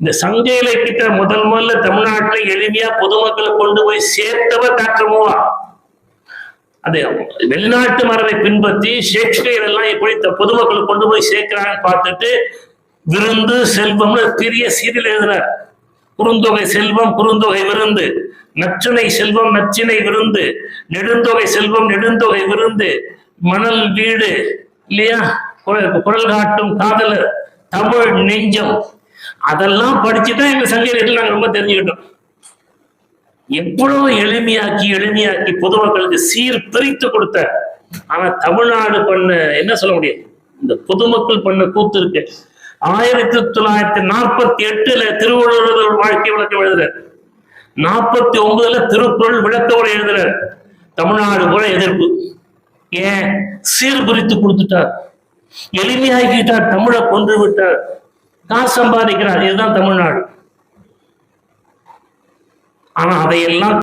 இந்த சங்க இலக்கியத்தை முதல் முதல்ல தமிழ்நாட்டில் எளிமையா பொதுமக்களை கொண்டு போய் சேர்த்தவர் டாக்டர் மூவா அது வெளிநாட்டு மரபை பின்பற்றி ஷேக்ஸ்பியர் எல்லாம் எப்படி பொதுமக்களை கொண்டு போய் சேர்க்கிறான்னு பார்த்துட்டு விருந்து செல்வம்னு பெரிய சீரியல் எழுதினார். குறுந்தொகை செல்வம் குறுந்தொகை விருந்து. நச்சுனை செல்வம் நச்சினை விருந்து. நெடுந்தொகை செல்வம் நெடுந்தொகை விருந்து. மணல் வீடு இல்லையா? குரல் காட்டும் காதலர். தமிழ் நெஞ்சம். அதெல்லாம் படிச்சுதான் எங்க சங்க இலக்கியம் நாங்க ரொம்ப தெரிஞ்சுக்கிட்டோம். எவ்வளவு எளிமையாக்கி எளிமையாக்கி பொதுமக்களுக்கு சீர் பிரித்து கொடுத்த ஆனா தமிழ்நாடு பண்ண என்ன சொல்ல முடியும்? இந்த பொதுமக்கள் பண்ண கூத்து இருக்கு. ஆயிரத்தி தொள்ளாயிரத்தி நாற்பத்தி எட்டுல திருவள்ளுவர் வாழ்க்கை விளக்கம் எழுதுறார் நாற்பத்தி ஒன்பதுல திருக்குறள் விளக்க உரை எழுதுறார் தமிழ்நாடு கூட எதிர்ப்பு. ஏன்? சீர்பிரித்து கொடுத்துட்டார். எளிமையாக்கிட்டார் தமிழை கொன்று விட்டார். காசு சம்பாதிக்கிறார். இதுதான் தமிழ்நாடு. ஆனா அதையெல்லாம்